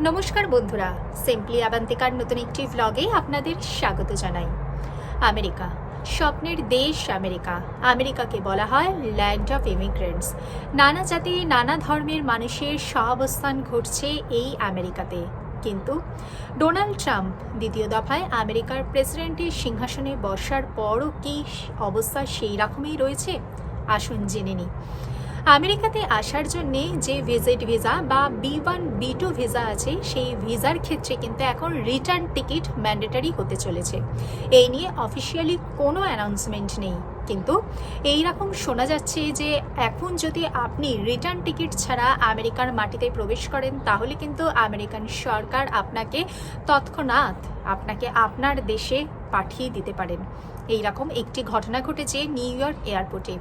নমস্কার বন্ধুরা সিম্পলি আবান্তিকার নতুন একটি ভ্লগে আপনাদের স্বাগত জানাই। আমেরিকা, স্বপ্নের দেশ আমেরিকা। আমেরিকাকে বলা হয় ল্যান্ড অফ ইমিগ্রেন্টস নানা জাতি, নানা ধর্মের মানুষের সহাবস্থান ঘটছে এই আমেরিকাতে। কিন্তু ডোনাল্ড ট্রাম্প দ্বিতীয় দফায় আমেরিকার প্রেসিডেন্টের সিংহাসনে বসার পরও কি অবস্থা সেই রকমই রয়েছে? আসুন জেনে নিই। আমেরিকাতে আসার জন্য যে ভিজিট ভিসা বা B one B two visa আছে, সেই ভিসার ক্ষেত্রে কিন্তু এখন রিটার্ন টিকিট ম্যান্ডেটারি হতে চলেছে। এই নিয়ে অফিসিয়ালি কোনো অ্যানাউন্সমেন্ট নেই। কিন্তু এই রকম শোনা যাচ্ছে যে এখন যদি আপনি রিটার্ন টিকিট ছাড়া আমেরিকার মাটিতে প্রবেশ করেন, তাহলে কিন্তু আমেরিকান সরকার আপনাকে তৎক্ষণাৎ আপনাকে আপনার দেশে পাঠিয়ে দিতে পারেন। এই রকম একটি ঘটনা ঘটেছে নিউ ইয়র্ক এয়ারপোর্টে।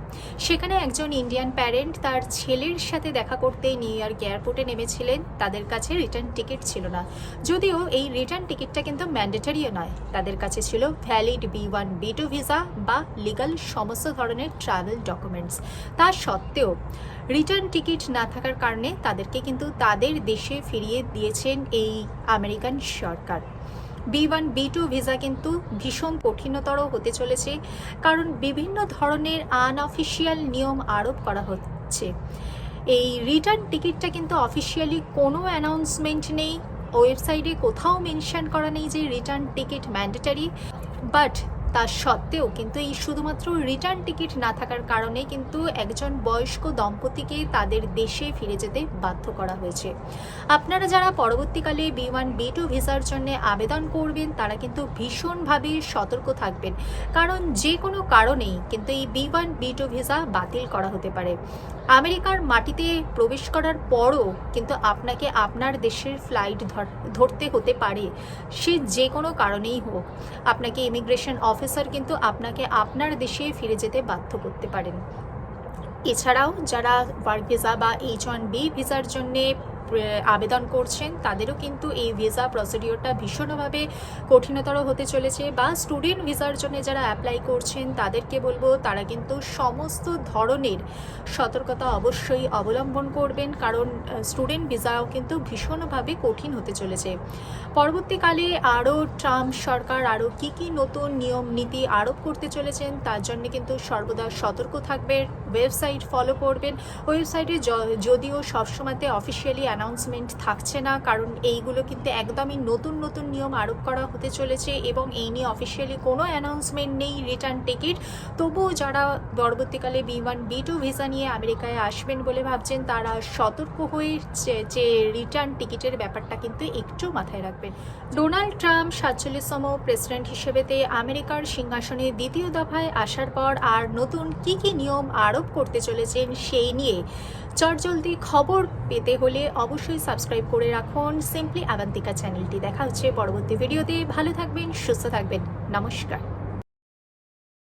সেখানে একজন ইন্ডিয়ান প্যারেন্ট তার ছেলের সাথে দেখা করতে নিউ ইয়র্ক এয়ারপোর্টে নেমেছিলেন। তাদের কাছে রিটার্ন টিকিট ছিল না। যদিও এই রিটার্ন টিকিটটা কিন্তু ম্যান্ডেটারিও নয়। তাদের কাছে ছিল valid B one B two visa বা লিগাল সমস্ত ধরনের ট্রাভেল ডকুমেন্টস তা সত্ত্বেও রিটার্ন টিকিট না থাকার কারণে তাদেরকে কিন্তু তাদের দেশে ফিরিয়ে দিয়েছেন এই আমেরিকান সরকার। B one B two visa কিন্তু ভীষণ কঠিনতর হতে চলেছে, কারণ বিভিন্ন ধরনের আনঅফিসিয়াল নিয়ম আরোপ করা হচ্ছে। এই রিটার্ন টিকিটটা কিন্তু অফিসিয়ালি কোনো অ্যানাউন্সমেন্ট নেই ওয়েবসাইটে কোথাও মেনশন করা নেই যে রিটার্ন টিকিট ম্যান্ডেটারি বাট তা সত্ত্বেও কিন্তু এই শুধুমাত্র রিটার্ন টিকিট না থাকার কারণে কিন্তু একজন বয়স্ক দম্পতিকে তাদের দেশে ফিরে যেতে বাধ্য করা হয়েছে। আপনারা যারা পরবর্তীকালে বি ওয়ান বি টু ভিসার জন্য আবেদন করবেন, তারা কিন্তু ভীষণভাবে সতর্ক থাকবেন। কারণ যে কোনো কারণেই কিন্তু এই B one B two visa বাতিল করা হতে পারে। আমেরিকার মাটিতে প্রবেশ করার পরও কিন্তু আপনাকে আপনার দেশের ফ্লাইট ধরতে হতে পারে। সে যে কোনো কারণেই হোক। আপনাকে ইমিগ্রেশন অফিসার কিন্তু আপনাকে আপনার দেশে ফিরে যেতে বাধ্য করতে পারেন। এছাড়াও যারা ওয়ার্ক ভিসা বা এইচ ওয়ান বি ভিসার জন্যে আবেদন করছেন, তাদেরও কিন্তু এই ভিসা প্রসিডিওরটা ভীষণভাবে কঠিনতর হতে চলেছে বা স্টুডেন্ট ভিসার জন্য যারা অ্যাপ্লাই করছেন, তাদেরকে বলব তারা কিন্তু সমস্ত ধরনের সতর্কতা অবশ্যই অবলম্বন করবেন, কারণ স্টুডেন্ট ভিসাও কিন্তু ভীষণভাবে কঠিন হতে চলেছে। পরবর্তীকালে আরও ট্রাম্প সরকার আরও কী কী নতুন নিয়ম নীতি আরোপ করতে চলেছেন, তার জন্য কিন্তু সর্বদা সতর্ক থাকবেন ওয়েবসাইট ফলো করবেন। ওয়েবসাইটে যদিও সবসময়তে অফিসিয়ালি অ্যানাউন্সমেন্ট থাকছে না, কারণ এইগুলো কিন্তু একদমই নতুন নতুন নিয়ম আরোপ করা হতে চলেছে এবং এই নিয়ে অফিসিয়ালি কোনো অ্যানাউন্সমেন্ট নেই রিটার্ন টিকিট তবুও যারা পরবর্তীকালে B one B two visa নিয়ে আমেরিকায় আসবেন বলে ভাবছেন, তারা সতর্ক হয়ে যে রিটার্ন টিকিটের ব্যাপারটা কিন্তু একটু মাথায় রাখবেন। ডোনাল্ড ট্রাম্প সাতচল্লিশতম প্রেসিডেন্ট হিসেবেতে আমেরিকার সিংহাসনে দ্বিতীয় দফায় আসার পর আর নতুন কি কি নিয়ম আরোপ করতে চলেছেন সেই নিয়ে। চটজলদি খবর পেতে হলে অবশ্যই সাবস্ক্রাইব করে রাখুন। সিম্পলি আবান্তিকা চ্যানেলটি দেখা হচ্ছে পরবর্তী ভিডিওতে। ভালো থাকবেন, সুস্থ থাকবেন। নমস্কার।